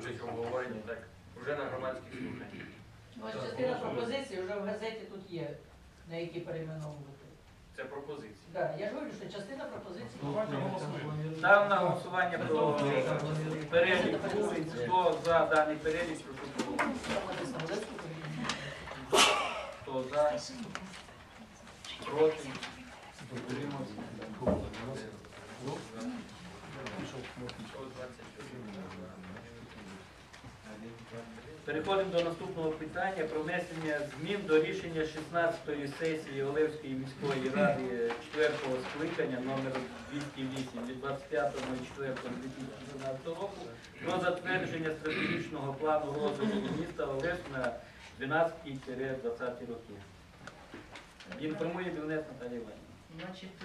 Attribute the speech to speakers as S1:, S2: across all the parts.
S1: участь в обговоренні, так, вже на громадських слуханнях.
S2: Ну, ось частина пропозицій вже в газеті тут є, на які перейменовувати.
S1: Це пропозиція.
S2: Да, я ж говорю, що частина пропозицій.
S3: Давайте
S4: на голосування про перелік вулиць. Хто за даний перелік, прошу. Хто за, проти, утримався. Переходимо до наступного питання про внесення змін до рішення 16-ї сесії Олевської міської ради 4-го скликання номер 208 від 25.04.2014 року про затвердження стратегічного плану розвитку міста Олевськ на 12-20 роки. Інформує Білнець Наталія Іванівна.
S5: Значить, е,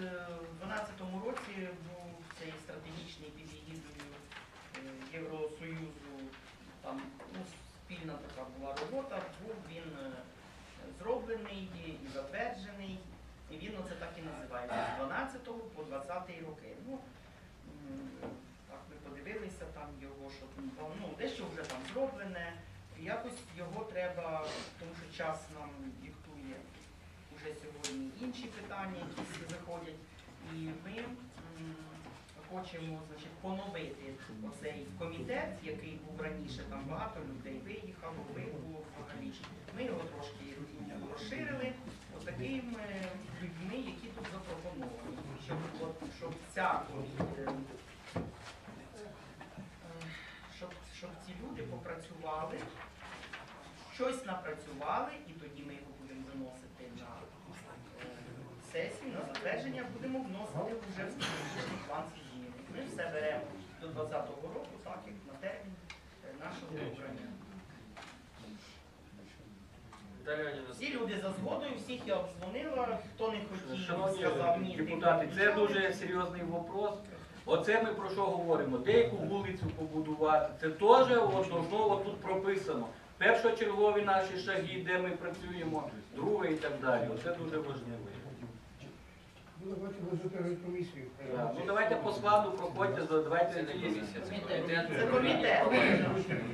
S5: в 2012 році був цей стратегічний під була був він е, зроблений і затверджений, і він оце так і називається з 12 по 20 роки. Ну, так ми подивилися там його, що ну, дещо вже там зроблене, якось його треба, тому що час нам диктує вже сьогодні інші питання, які виходять. І ми хочемо значить, поновити оцей комітет, який був раніше, там багато людей виїхало, вибуло взагалі. Ми його трошки розширили отакими людьми, які тут запропоновані. Щоб, от, щоб ця е, щоб, щоб ці люди попрацювали, щось напрацювали, і тоді ми його будемо виносити на е, сесію, на затвердження, будемо вносити вже в стратегічний план. Ми все беремо до 2020 року, так як на термін е, нашого обрання. Всі люди за згодою, всіх я обдзвонила, хто не хотів,
S4: Шановні
S5: сказав ні.
S4: депутати, це дуже серйозний вопрос. Оце ми про що говоримо? Деяку вулицю побудувати. Це теж от, должно тут прописано. Першочергові наші шаги, де ми працюємо, друге і так далі. Оце дуже важливо.
S6: Ну, давайте
S4: Ну давайте по складу проходьте, за- давайте
S1: не комісія, це комітет.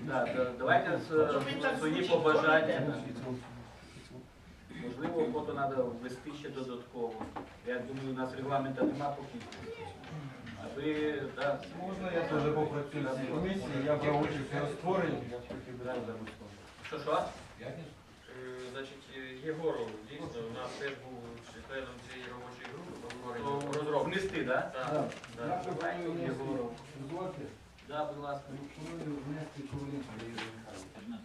S4: Да, да, давайте свої побажання. Можливо, фото треба ввести ще додатково. Я думаю, у нас регламенту нема поки. А ви, так,
S3: Можна я теж попрацюю в цій комісії, я брав участь його створенні,
S4: що що?
S1: Е, Значить, Єгоров, дійсно, у нас теж був членом цієї робочої
S4: Внести, так?
S1: Так,
S6: Я пропоную внести, дозвольте,
S4: Да, будь ласка,
S6: пропоную внести Ковалінську Ірину Михайлівну.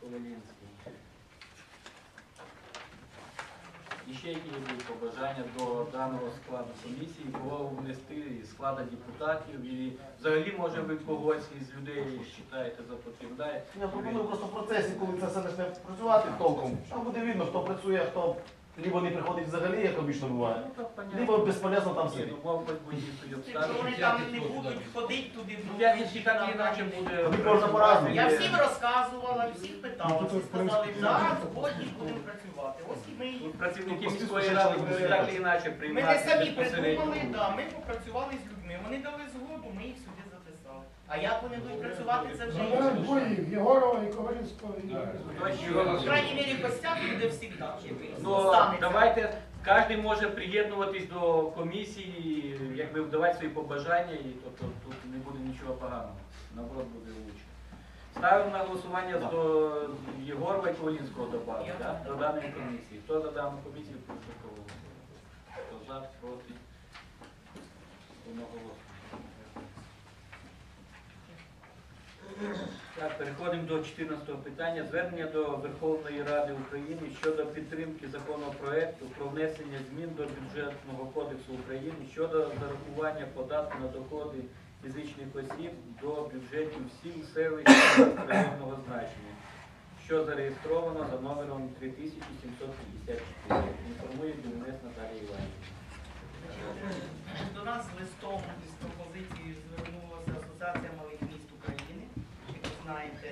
S4: Ковалінський. І ще які будуть побажання до даного складу комісії, кого внести із складу депутатів і взагалі може ви когось із людей вважаєте за потрібне.
S7: Я пропоную просто в процесі, коли це все почне працювати толком. Там буде видно, хто працює, хто либо не приходить взагалі, як обично буває,
S4: Ну,
S7: либо безполезно там сидить.
S4: ну,
S5: Якщо вони там не будуть ходити туди,
S4: Ну.
S7: Тобі можна по-разному.
S5: Я всім розказувала, всіх
S6: Ну,
S5: питала, всі сказали, так,
S6: так.
S5: будемо працювати. Ось і ми,
S4: працівники
S7: Ну,
S4: міської ради так чи інакше
S5: ми не самі придумали, да, ми попрацювали з людьми, вони дали згоду, ми їх сюди. А як вони будуть працювати, це вже інше.
S6: двоє, Єгорова і Ковалінського. і-
S4: Точно.
S5: Крайній мірі, костяк буде завжди.
S4: Ну, давайте, кожен може приєднуватись до комісії, якби давати свої побажання, і тобто тут не буде нічого поганого. Наоборот, буде лучше. Ставимо на голосування до Єгорова і Ковалінського добавити,
S5: Я
S4: да? до даної комісії. Хто за дану комісію, прошу проголосувати. Хто за, проти, одноголосно. Так, переходимо до 14-го питання. Звернення до Верховної Ради України щодо підтримки законопроекту про внесення змін до бюджетного кодексу України щодо зарахування податку на доходи фізичних осіб до бюджетів сіл, селищ районного значення, що зареєстровано за номером 3754. Інформує Білінець Наталія Іванівна.
S5: До нас листом із пропозицією звернулася Асоціація малих міст України. Як ви знаєте,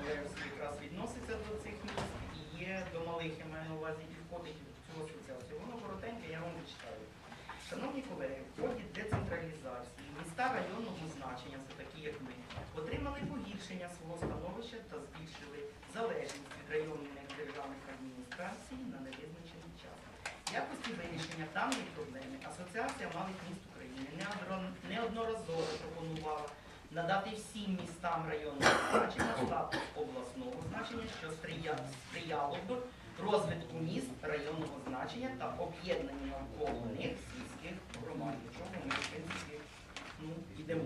S5: Олевськ якраз відноситься до цих міст і є до малих, я маю на увазі, і входить в цю асоціацію. Воно коротеньке, я вам зачитаю. Шановні колеги, в ході децентралізації міста районного значення, це такі як ми, отримали погіршення свого становища та збільшили залежність від районних державних адміністрацій на невизначений час. Якості вирішення даної проблеми Асоціація малих міст України неодноразово пропонувала надати всім містам районного значення статус обласного значення, що сприя- сприяло б розвитку міст районного значення та об'єднанню навколо них сільських громад, до чого ми в принципі ну, йдемо.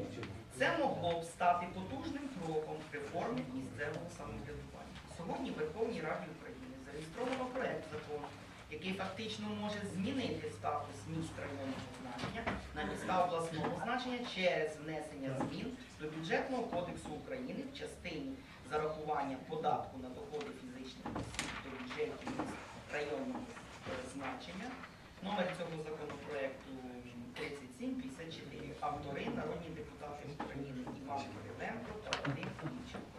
S5: Це могло б стати потужним кроком в реформі місцевого самоврядування. Сьогодні в Верховній Раді України зареєстровано проект закону, який фактично може змінити статус міст районного значення на міста обласного значення через внесення змін до бюджетного кодексу України в частині зарахування податку на доходи фізичних осіб до бюджетів міст районного значення. Номер цього законопроекту 3754. Автори народні депутати України Іван Кириленко та Вадим Куліченко.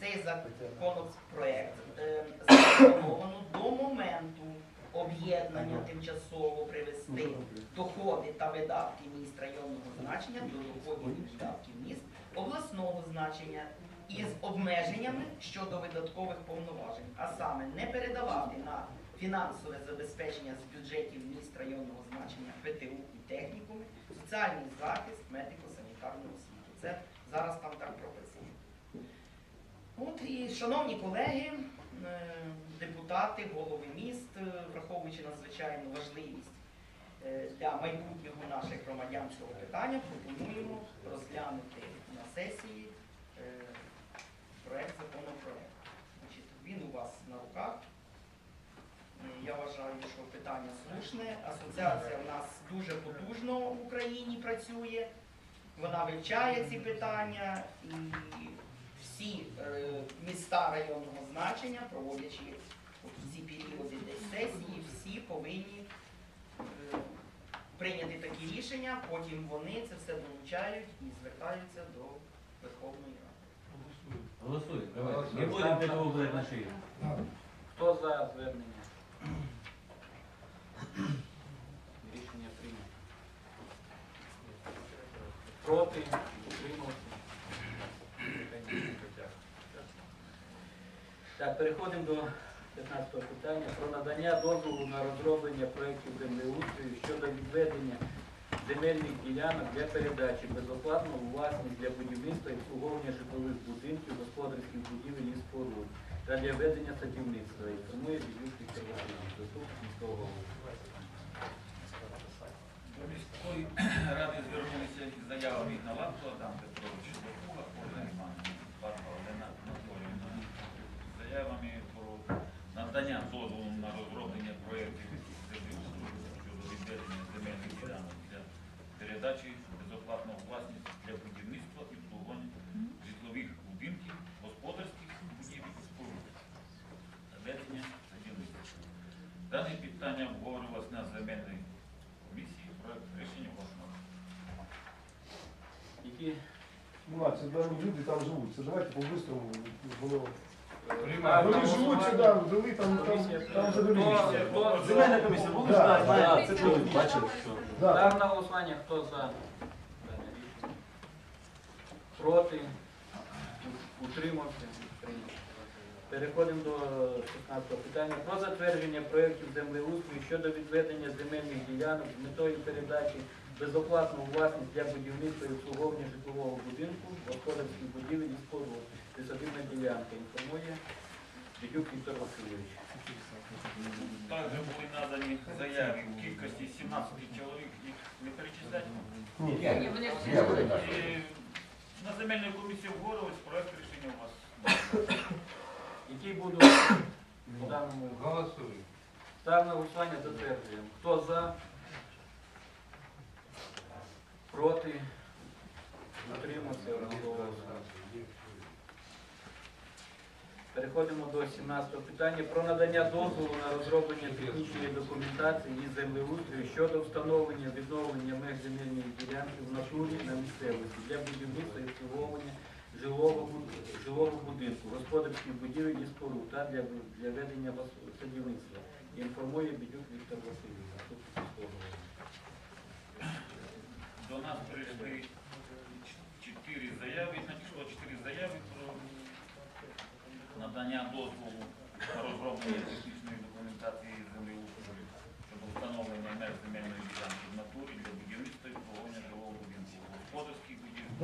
S5: Цей законопроект е, запропоновано до моменту об'єднання тимчасово привести доходи та видатки міст районного значення до доходів і видатків міст обласного значення із обмеженнями щодо видаткових повноважень, а саме не передавати на фінансове забезпечення з бюджетів міст районного значення ПТУ і технікуми, соціальний захист, медико-санітарну освіту. Це зараз там так прописано. От і, шановні колеги, е, депутати, голови міст, е, враховуючи надзвичайну важливість е, для майбутнього наших громадян цього питання, пропонуємо розглянути сесії е, проект законопроекту. Він у вас на руках. Е, Я вважаю, що питання слушне. Асоціація в нас дуже потужно в Україні працює. Вона вивчає ці питання і всі е, міста районного значення, проводячи ці періоди десь сесії, всі повинні прийняти такі рішення, потім вони це все долучають і звертаються до Верховної Ради.
S3: Голосуй, давай. Не будемо для того брати на шию.
S4: Хто за звернення? Рішення прийнято. Проти? Утримався? Так, переходимо до 15 питання про надання дозволу на розроблення проєктів землеустрою щодо відведення земельних ділянок для передачі безоплатно у власність для будівництва і обслуговування житлових будинків, господарських будівель і споруд та для ведення садівництва. Інформує Білюк Віктор заступник міського голови.
S8: До міської ради звернулися із заявами на Лапко Адам Петрович Шелепуга, Олена Івановна, Барба Олена Анатоліївна, з заявами про надання дозволу на розроблення проєктів землеустрою щодо відведення земельних ділянок для передачі безоплатно у власність для будівництва і обслуговування житлових будинків, господарських будівель і споруд та ведення садівництва. Дане питання обговорювалось на земельній комісії, проект рішення власного.
S4: Які
S9: Ну, а, це там люди там живуть. Це давайте по-бистрому. Воно...
S4: Так,
S9: Вони живуть сюди, жили там, там, там
S4: хто
S7: Земельна комісія, були
S9: Да,
S7: знають, це чують, бачили, що.
S9: Да.
S4: Став на голосування, хто за? Проти? Утримався? Прийнято. Переходимо до 16 питання. Про затвердження проєктів землеустрою щодо відведення земельних ділянок з метою передачі безоплатно у власність для будівництва і обслуговування житлового будинку, господарських будівель і споруд. Присадибна ділянка. Інформує Бідюк Віктор Васильович.
S8: Також були надані заяви в кількості 17 чоловік, їх не перечисляти.
S9: Ні,
S2: вони всі
S9: буду.
S8: І на земельній комісії обговорювалось, проект рішення у вас.
S4: Які будуть в даному
S3: Голосуй.
S4: Став на голосування затверджуємо. Хто за? Проти? Утримався одноголосно. Переходимо до 17 питання про надання дозволу на розроблення технічної документації із землеустрою щодо встановлення відновлення меж земельних ділянки в натурі на місцевості для будівництва і обслуговування жилого, жилого будинку, господарських будівель і споруд та для, для ведення садівництва. Інформує Бідюк Віктор Васильович.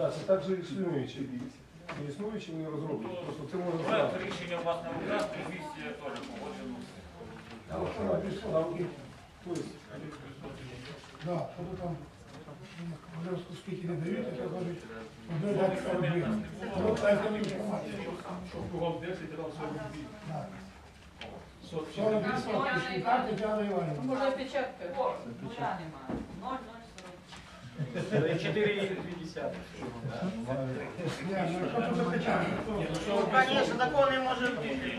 S9: Да, це так же існуючі. І існуючі вони розроблені. Просто це можна знати.
S8: Проект рішення власне указ, комісія теж погоджено. А
S6: Тому що вона пішла.
S9: Тобто,
S6: да, вот там гражданские спикеры не дають, я кажуть, одне дати не понимаю. Кругом 10, я там 40
S9: бій. 40 бій, 40 бій,
S6: 40 бій, 40 бій, 40 бій, 40
S2: бій, 40
S10: бій, 40 бій, 40 бій,
S4: 40
S6: бій, 40 бій, 40 бій, 40 бій, 40 бій, 40 бій, 40 бій, 40 4,2.
S5: Ну, конечно, такого не може бути.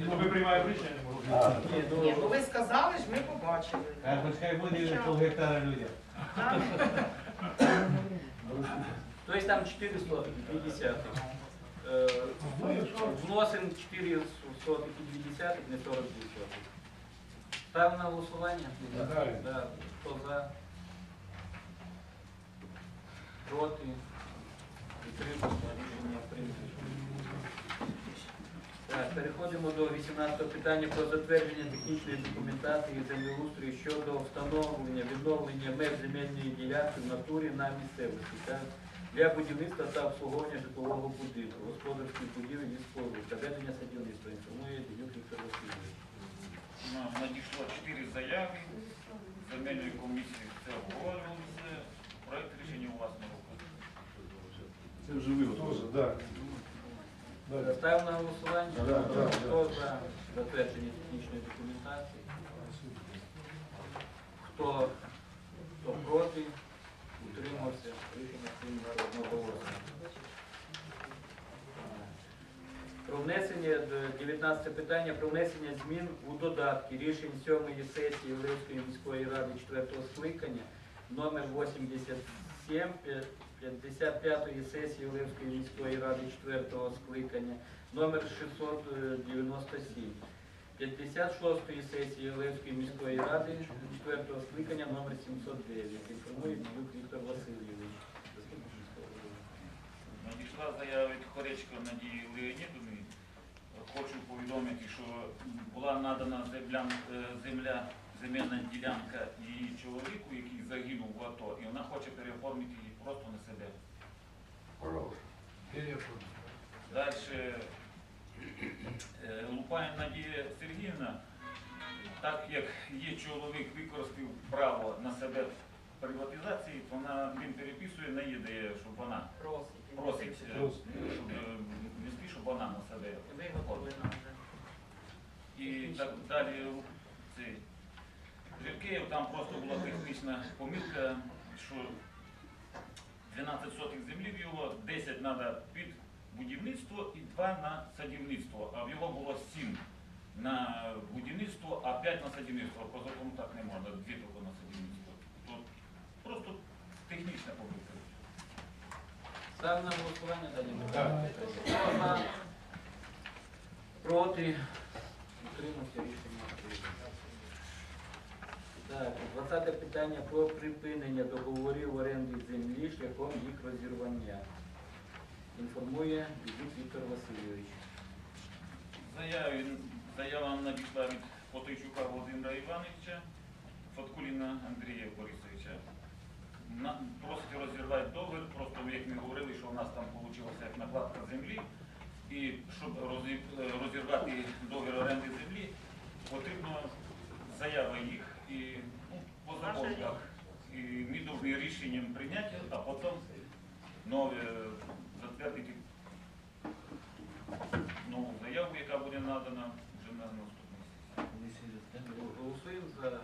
S9: Ви приймаєте рішення?
S4: Ні, ну
S5: ви сказали ж, ми побачили.
S3: Хоч хай буде пол гектара людям.
S4: Тобто там 450. Вносимо 450, не 42 сотих. Ставимо на голосування? Так. Хто за? Проти? Підтримуємо рішення прийнято. Переходимо до 18 питання про затвердження технічної документації землеустрою щодо встановлення, відновлення меж земельної ділянки в натурі на місцевості для будівництва та обслуговування житлового будинку, господарських будівель і споруд ведення садівництва. Інформує Денюк Віктор Васильович.
S8: Нам надійшло чотири заяви. Земельної комісії все обговорювалося. Проект рішення у вас на руках.
S7: Це вже ви
S9: Тоже, да. Далі.
S4: Ставимо на голосування.
S9: Да, да, да.
S4: Хто за затвердження технічної документації? Хто, хто проти? Утримався. Рішення прийнято одноголосно. Про внесення, 19 питання, про внесення змін у додатки рішень 7 сесії Левської міської ради 4 скликання номер 87 п'я- 55 сесії Левської міської ради 4-го скликання номер 697. 56-ї сесії Левської міської ради 4-го скликання номер 709. Інформує Дмитрук Віктор Васильович.
S8: Надійшла заява від Хоречко Надії Леонідовни. Хочу повідомити, що була надана земля, е, земля, земельна ділянка її чоловіку, який загинув в АТО, і вона хоче переоформити її просто на себе. Далі Лупаєн Надія Сергіївна, так як її чоловік використав право на себе приватизації, то вона він переписує, не їде, щоб вона
S5: Просить.
S8: просить, е,
S9: Просить.
S8: щоб е, вести, щоб вона на себе
S5: вже.
S8: І так далі. Цей. Жиркеєв там просто була технічна помилка, що 12 сотих землі в його, 10 треба під будівництво і 2 на садівництво. А в його було 7 на будівництво, а 5 на садівництво. По закону так не можна, 2 тільки на садівництво. Тут просто технічна помилка.
S4: Ставимо на голосування дані
S9: Так.
S4: Проти? Утримався рішення. Так, 20 питання про припинення договорів оренди землі шляхом їх розірвання. Інформує Візит Віктор Васильович.
S8: Заяві, заява надійшла від Потойчука Володимира Івановича, Фаткуліна Андрія Борисовича. На- Просить розірвати договір, просто як ми говорили, що у нас там вийшла як накладка землі. І щоб розі- розірвати договір оренди землі, потрібно заява їх і ну, по закону. І ми повинні рішенням прийняти, а потім нове затвердити нову заяву, яка буде надана вже на наступний сесії.
S4: Голосуємо за.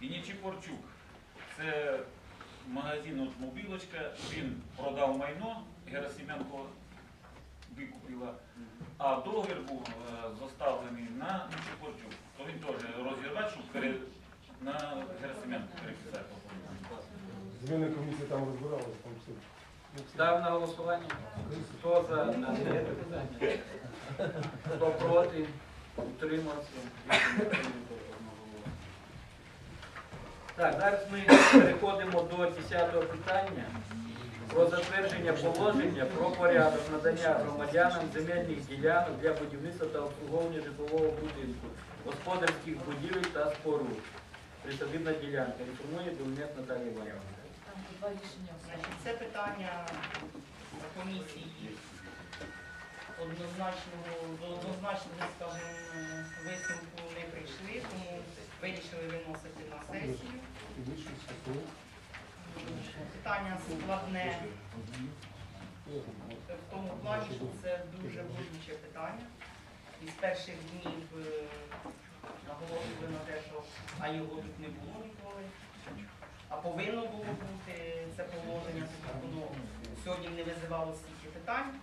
S5: І
S8: Нічіпорчук, це магазин от мобілочка, він продав майно, Герасименко викупила, а договір був е, заставлений на Нічіпорчук. То він теж розірвати, щоб пере... на Герасименко переписати.
S9: Зміни комісії там розбиралися, там все. Ну.
S4: Став на голосування. Хто за дане питання? Хто проти? Утримався. Так, зараз ми переходимо до 10 питання. Про затвердження положення про порядок надання громадянам земельних ділянок для будівництва та обслуговування житлового будинку, господарських будівель та споруд. Присадибна ділянка. Інформує Білнець Наталія Іванівна.
S5: Значить, це питання комісії однозначного, до однозначного, скажімо, висновку не прийшли, тому вирішили виносити на сесію. Питання складне в тому плані, що це дуже болюче питання. І з перших днів наголошували наголосили на те, що а його тут не було ніколи. А повинно було бути це положення, воно сьогодні не визивало стільки питань.